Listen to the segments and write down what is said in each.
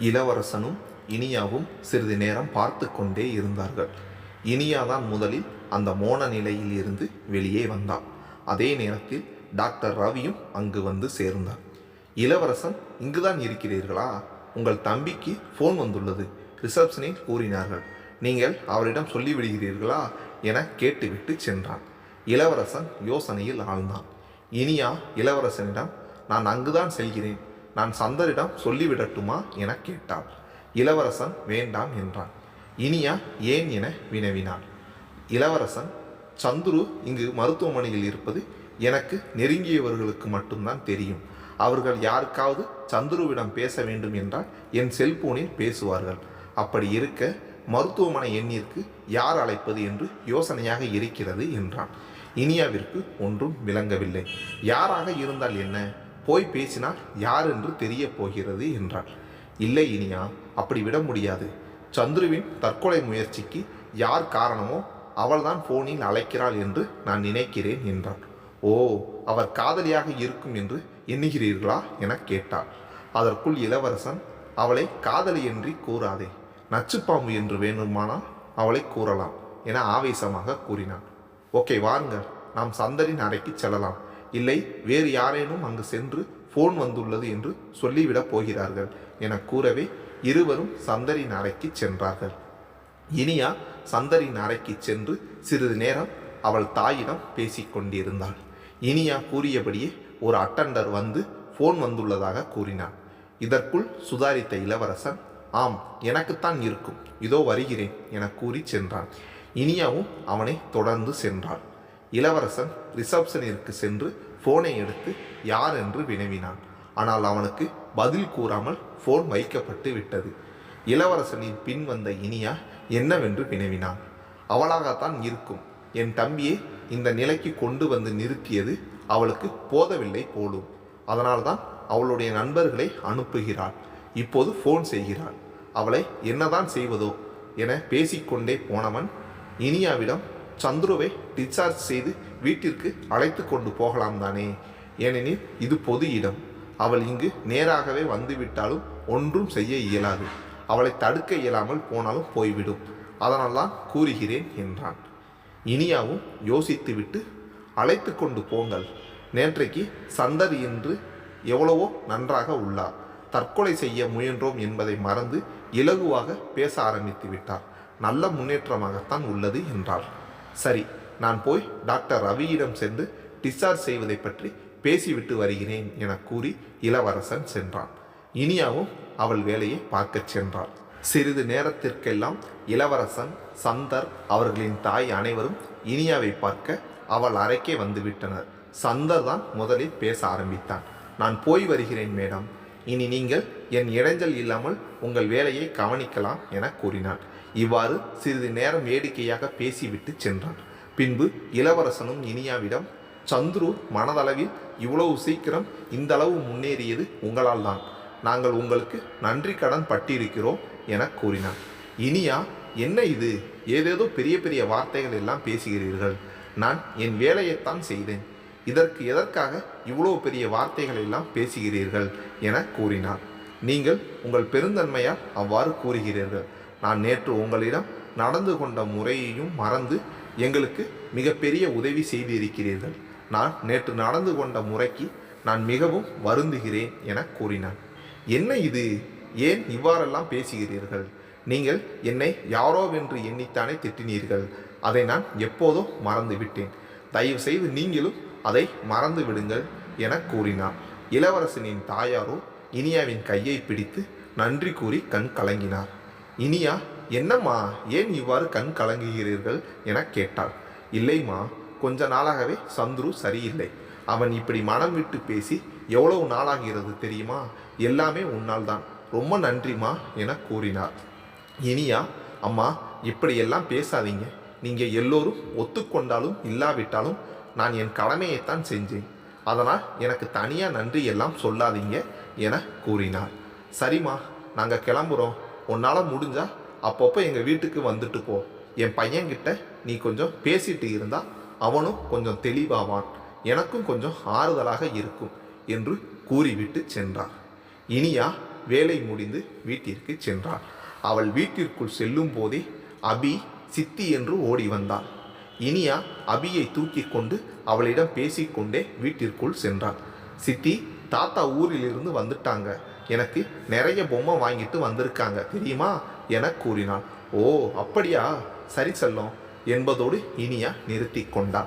இளவரசனும் இனியாவும் சிறிது நேரம் பார்த்து கொண்டே இருந்தார்கள். இனியாதான் முதலில் அந்த மோன நிலையில் இருந்து வெளியே வந்தார் அதே நேரத்தில் டாக்டர் ரவியும் அங்கு வந்து சேர்ந்தார். இளவரசன் இங்குதான் இருக்கிறீர்களா? உங்கள் தம்பிக்கு ஃபோன் வந்துள்ளது ரிசப்ஷனில் கூறினார்கள். நீங்கள் அவரிடம் சொல்லிவிடுகிறீர்களா? என கேட்டுவிட்டு சென்றான். இளவரசன் யோசனையில் ஆழ்ந்தான். இனியா இளவரசனிடம் நான் அங்குதான் செல்கிறேன். நான் சந்தரிடம் சொல்லிவிடட்டுமா என கேட்டாள். இளவரசன் வேண்டாம் என்றான். இனியா ஏன் என வினவினாள். இளவரசன் சந்துரு இங்கு மருத்துவமனையில் இருப்பது எனக்கு நெருங்கியவர்களுக்கு மட்டும்தான் தெரியும். அவர்கள் யாருக்காவது சந்துருவிடம் பேச வேண்டும் என்றால் என் செல்போனில் பேசுவார்கள். அப்படி இருக்க மருத்துவமனை எண்ணிற்கு யார் அழைப்பது என்று யோசனையாக இருக்கிறது என்றான். இனியாவிற்கு ஒன்றும் விளங்கவில்லை. யாராக இருந்தால் என்ன? போய் பேசினால் யார் என்று தெரிய போகிறது என்றாள். இல்லை இனியா அப்படி விட முடியாது. சந்துருவின் தற்கொலை முயற்சிக்கு யார் காரணமோ அவள்தான் போனில் அழைக்கிறாள் என்று நான் நினைக்கிறேன் என்றாள். ஓ அவர் காதலியாக இருக்கும் என்று எண்ணுகிறீர்களா என கேட்டாள். அதற்குள் இளவரசன் அவளை காதலி என்று கூறாதே. நச்சுப்பாம்பு என்று வேணுமானால் அவளை கூறலாம் என ஆவேசமாக கூறினான். ஓகே வாருங்கள். நாம் சந்தரின் அறைக்கு செல்லலாம். இல்லை வேறு யாரேனும் அங்கு சென்று ஃபோன் வந்துள்ளது என்று சொல்லிவிடப் போகிறார்கள். என கூறவே இருவரும் சந்தரின் அறைக்கு சென்றார்கள். இனியா சந்தரின் அறைக்கு சென்று சிறிது நேரம் அவள் தாயிடம் பேசிக் கொண்டிருந்தாள். இனியா கூறியபடியே ஒரு அட்டண்டர் வந்து ஃபோன் வந்துள்ளதாக கூறினான். இதற்குள் சுதாரித்த இளவரசன் ஆம் எனக்குத்தான் இருக்கும். இதோ வருகிறேன் என கூறி சென்றான். இனியாவும் அவனை தொடர்ந்து சென்றாள். இளவரசன் ரிசப்ஷனிற்கு சென்று ஃபோனை எடுத்து யார் என்று வினவினான். ஆனால் அவனுக்கு பதில் கூறாமல் ஃபோன் வைக்கப்பட்டு விட்டது. இளவரசனின் பின் வந்த இனியா என்னவென்று வினவினான். அவளாகத்தான் இருக்கும். என் தம்பியை இந்த நிலைக்கு கொண்டு வந்து நிறுத்தியது அவளுக்கு போதவில்லை போலும். அதனால்தான் அவளுடைய நண்பர்களை அனுப்புகிறாள். இப்போது ஃபோன் செய்கிறாள். அவளை என்னதான் செய்வதோ என பேசிக்கொண்டே போனவன் இனியாவிடம் சந்துருவை டிஸ்சார்ஜ் செய்து வீட்டிற்கு அழைத்து கொண்டு போகலாம் தானே? ஏனெனில் இது பொது இடம். அவள் இங்கு நேராகவே வந்துவிட்டாலும் ஒன்றும் செய்ய இயலாது. அவளை தடுக்க இயலாமல் போனாலும் போய்விடும். அதனால்தான் கூறுகிறேன் என்றான். இனியாவும் யோசித்துவிட்டு அழைத்து கொண்டு போங்கள். நேற்றைக்கு சந்தர் என்று எவ்வளவோ நன்றாக உள்ளார். தற்கொலை செய்ய முயன்றோம் என்பதை மறந்து இலகுவாக பேச ஆரம்பித்து விட்டார் நல்ல முன்னேற்றமாகத்தான் உள்ளது என்றாள். சரி நான் போய் டாக்டர் ரவியிடம் சென்று டிஸ்சார்ஜ் செய்வதை பற்றி பேசிவிட்டு வருகிறேன் என கூறி இளவரசன் சென்றான். இனியாவும் அவள் வேலையை பார்க்கச் சென்றாள். சிறிது நேரத்திற்கெல்லாம் இளவரசன் சந்தர் அவர்களின் தாய் அனைவரும் இனியாவை பார்க்க அவள் அறைக்கே வந்துவிட்டனர். சந்தர் தான் முதலில் பேச ஆரம்பித்தான். நான் போய் வருகிறேன் மேடம். இனி நீங்கள் என் இடைஞ்சல் இல்லாமல் உங்கள் வேலையை கவனிக்கலாம் என கூறினான் இவ்வாறு சிறிது நேரம் வேடிக்கையாக பேசிவிட்டு சென்றான். பின்பு இளவரசனும் இனியாவிடம் சந்துரு மனதளவில் இவ்வளவு சீக்கிரம் இந்த அளவு முன்னேறியது உங்களால் தான். நாங்கள் உங்களுக்கு நன்றி கடன் பட்டிருக்கிறோம் என கூறினான். இனியா என்ன இது? ஏதேதோ பெரிய பெரிய வார்த்தைகள் எல்லாம் பேசுகிறீர்கள். நான் என் வேலையைத்தான் செய்தேன். இதற்கு எதற்காக இவ்வளோ பெரிய வார்த்தைகள் எல்லாம் பேசுகிறீர்கள்? என கூறினார் நீங்கள் உங்கள் பெருந்தன்மையால் அவ்வாறு கூறுகிறீர்கள். நான் நேற்று உங்களிடம் நடந்து கொண்ட முறையையும் மறந்து எங்களுக்கு மிகப்பெரிய உதவி செய்திருக்கிறீர்கள். நான் நேற்று நடந்து கொண்ட முறைக்கு நான் மிகவும் வருந்துகிறேன் என கூறினான் என்ன இது? ஏன் இவ்வாறெல்லாம் பேசுகிறீர்கள்? நீங்கள் என்னை யாரோவென்று எண்ணித்தானே திட்டினீர்கள். அதை நான் எப்போதோ மறந்துவிட்டேன். தயவு செய்து நீங்களும் அதை மறந்து விடுங்கள் என கூறினார். இளவரசனின் தாயாரோ இனியாவின் கையை பிடித்து நன்றி கூறி கண் கலங்கினார். இனியா என்னம்மா ஏன் இவ்வாறு கண் கலங்குகிறீர்கள் என கேட்டாள். இல்லைம்மா கொஞ்ச நாளாகவே சந்துரு சரியில்லை. அவன் இப்படி மனம் விட்டு பேசி எவ்வளவு நாளாகிறது தெரியுமா? எல்லாமே உன்னால் தான் ரொம்ப நன்றிம்மா என கூறினார் இனியா அம்மா இப்படியெல்லாம் பேசாதீங்க. நீங்கள் எல்லோரும் ஒத்துக்கொண்டாலும் இல்லாவிட்டாலும் நான் என் கடமையைத்தான் செஞ்சேன். அதனால் எனக்கு தனியாக நன்றி எல்லாம் சொல்லாதீங்க என கூறினார் சரிம்மா நாங்கள் கிளம்புறோம். உன்னால் முடிஞ்சா அப்பப்போ எங்கள் வீட்டுக்கு வந்துட்டு போ. என் பையன்கிட்ட நீ கொஞ்சம் பேசிட்டு இருந்தால் அவனும் கொஞ்சம் தெளிவாவான். எனக்கும் கொஞ்சம் ஆறுதலாக இருக்கும் என்று கூறிவிட்டு சென்றார் இனியா வேலை முடிந்து வீட்டிற்கு சென்றாள். அவள் வீட்டிற்குள் செல்லும் போதே அபி சித்தி என்று ஓடி வந்தாள் இனியா அபியை தூக்கி கொண்டு அவளிடம் பேசிக்கொண்டே வீட்டிற்குள் சென்றாள். சித்தி தாத்தா ஊரிலிருந்து வந்துட்டாங்க. எனக்கு நிறைய பொம்மை வாங்கிட்டு வந்திருக்காங்க. தெரியுமா? என கூறினாள். ஓ அப்படியா? சரி செல்லம். என்பதோடு இனியா நிறுத்தி கொண்டான்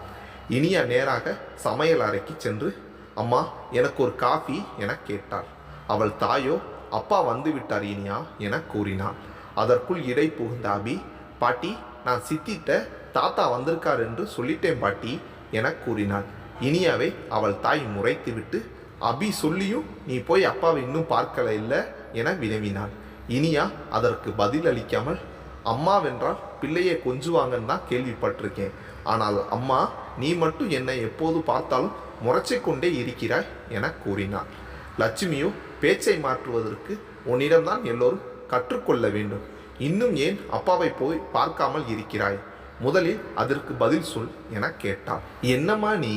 இனியா நேராக சமையல் அறைக்கு சென்று அம்மா எனக்கு ஒரு காஃபி என கேட்டாள். அவள் தாயோ? அப்பா வந்து விட்டார் இனியா என கூறினாள். அதற்குள் இடை புகுந்த அபி பாட்டி நான் சித்திட்ட தாத்தா வந்திருக்கார் என்று சொல்லிட்டேன் பாட்டி என கூறினாள். இனியாவை அவள் தாய் முறைத்துவிட்டு அபி சொல்லியும் நீ போய் அப்பாவை இன்னும் பார்க்கல இல்லை என வினவினாள். இனியா அதற்கு பதில் அளிக்காமல் அம்மாவென்றால் பிள்ளையை கொஞ்சுவாங்கன்னு தான் கேள்விப்பட்டிருக்கேன். ஆனால் அம்மா நீ மட்டும் என்னை எப்போது பார்த்தாலும் முறைச்சி கொண்டே இருக்கிறாய் என கூறினாள். லட்சுமியோ பேச்சை மாற்றுவதற்கு உன்னிடம்தான் எல்லோரும் கற்றுக்கொள்ள வேண்டும். இன்னும் ஏன் அப்பாவை போய் பார்க்காமல் இருக்கிறாய்? முதலில் அதற்கு பதில் சொல் என கேட்டாள். என்னம்மா நீ?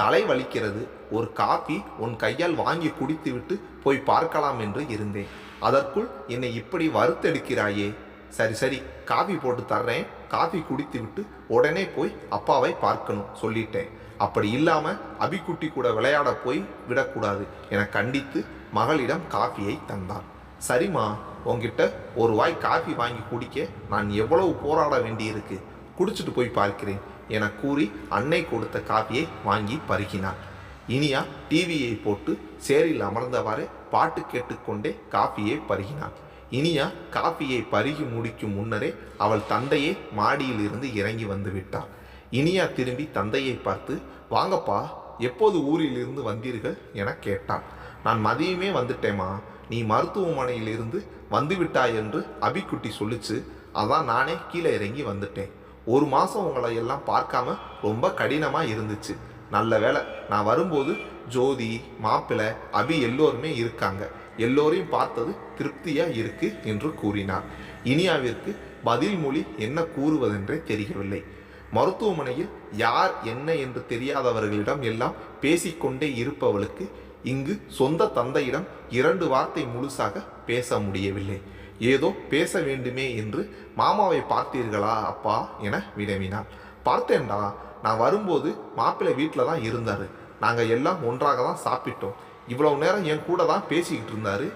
தலை வலிக்கிறது. ஒரு காபி உன் கையால் வாங்கி குடித்துவிட்டு போய் பார்க்கலாம் என்று இருந்தேன். அதற்குள் என்னை இப்படி வறுத்தெடுக்கிறாயே சரி சரி காபி போட்டு தர்றேன். காபி குடித்து விட்டு உடனே போய் அப்பாவை பார்க்கணும் சொல்லிட்டேன். அப்படி இல்லாமல் அபிக்குட்டி கூட விளையாட போய் விடக்கூடாது என கண்டித்து மகளிடம் காஃபியை தந்தான். சரிம்மா உங்ககிட்ட ஒரு வாய் காஃபி வாங்கி குடிக்க நான் எவ்வளவு போராட வேண்டியிருக்கு. குடிச்சிட்டு போய் பார்க்கிறேன் என கூறி அன்னை கொடுத்த காஃபியை வாங்கி பருகினாள். இனியா டிவியை போட்டு சேரில் அமர்ந்தவாறு பாட்டு கேட்டுக்கொண்டே காஃபியை பருகினாள். இனியா காஃபியை பருகி முடிக்கும் முன்னரே அவள் தந்தையே மாடியில் இருந்து இறங்கி வந்து விட்டாள் இனியா திரும்பி தந்தையை பார்த்து வாங்கப்பா எப்போது ஊரில் இருந்து வந்தீர்கள்? என கேட்டாள். நான் மதியமே வந்துட்டேம்மா. நீ மருத்துவமனையிலிருந்து வந்துவிட்டாய் என்று அபிக்குட்டி சொல்லிச்சு. அதான் நானே கீழே இறங்கி வந்துட்டேன். ஒரு மாதம் உங்களை எல்லாம் பார்க்காம ரொம்ப கடினமாக இருந்துச்சு. நல்ல வேளை. நான் வரும்போது ஜோதி மாப்பிள்ளை அபி எல்லோருமே இருக்காங்க. எல்லோரையும் பார்த்தது திருப்தியாக இருக்கு என்று கூறினார். இனியாவிற்கு பதில் மொழி என்ன கூறுவதென்றே தெரியவில்லை. மருத்துவமனையில் யார் என்ன என்று தெரியாதவர்களிடம் எல்லாம் பேசிக்கொண்டே இருப்பவளுக்கு இங்கு சொந்த தந்தையிடம் இரண்டு வார்த்தை முழுசாக பேச முடியவில்லை. ஏதோ பேச வேண்டுமே என்று மாமாவை பார்த்தீர்களா அப்பா? என வினவினாள். பார்த்தேன்டா நான் வரும்போது மாப்பிள்ளை வீட்டில் தான் இருந்தார். நாங்கள் எல்லாம் ஒன்றாக தான் சாப்பிட்டோம். இவ்வளவு நேரம் என் கூட தான் பேசிக்கிட்டு இருந்தார்.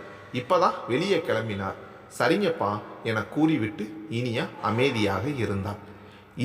இப்போ தான் வெளியே கிளம்பினார். சரிங்கப்பா என கூறிவிட்டு இனியா அமைதியாக இருந்தாள்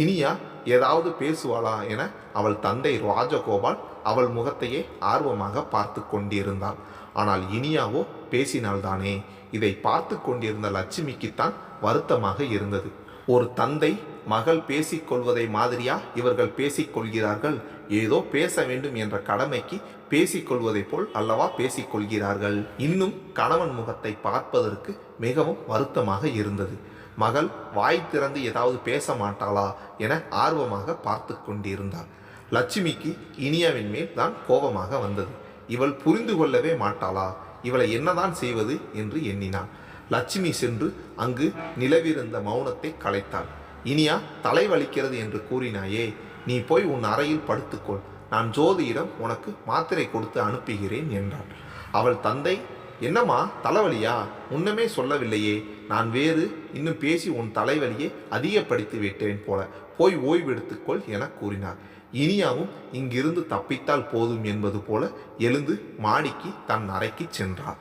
இனியா ஏதாவது பேசுவாளா என அவள் தந்தை ராஜகோபால் அவள் முகத்தையே ஆர்வமாக பார்த்து கொண்டிருந்தாள் ஆனால் இனியாவோ பேசினால்தானே இதை பார்த்து கொண்டிருந்த லட்சுமிக்குத்தான் வருத்தமாக இருந்தது. ஒரு தந்தை மகள் பேசிக்கொள்வதை மாதிரியா? இவர்கள் பேசிக்கொள்கிறார்கள். ஏதோ பேச வேண்டும் என்ற கடமைக்கு பேசிக்கொள்வதைப் போல் அல்லவா பேசிக்கொள்கிறார்கள். இன்னும் கணவன் முகத்தை பார்ப்பதற்கு மிகவும் வருத்தமாக இருந்தது. மகள் வாய் திறந்து ஏதாவது பேச மாட்டாளா என ஆர்வமாக பார்த்து கொண்டிருந்தார் லட்சுமிக்கு இனியாவின் மேல் தான் கோபமாக வந்தது. இவள் புரிந்து கொள்ளவே மாட்டாளா? இவளை என்னதான் செய்வது? என்று எண்ணினாள். லட்சுமி சென்று அங்கு நிலவிருந்த மௌனத்தை கலைத்தாள். இனியா தலை வலிக்கிறது என்று கூறினாயே நீ போய் உன் அறையில் படுத்துக்கொள். நான் ஜோதியிடம் உனக்கு மாத்திரை கொடுத்து அனுப்புகிறேன் என்றாள். அவள் தந்தை என்னம்மா தலைவலியா? முன்னமே சொல்லவில்லையே. நான் வேறு இன்னும் பேசி உன் தலைவலியை அதிகப்படுத்தி விட்டேன் போல. போய் ஓய்வெடுத்துக்கொள் என கூறினார் இனியாவும் இங்கிருந்து தப்பித்தால் போதும் என்பது போல எழுந்து மாடிக்கு தன் அறைக்கு சென்றார்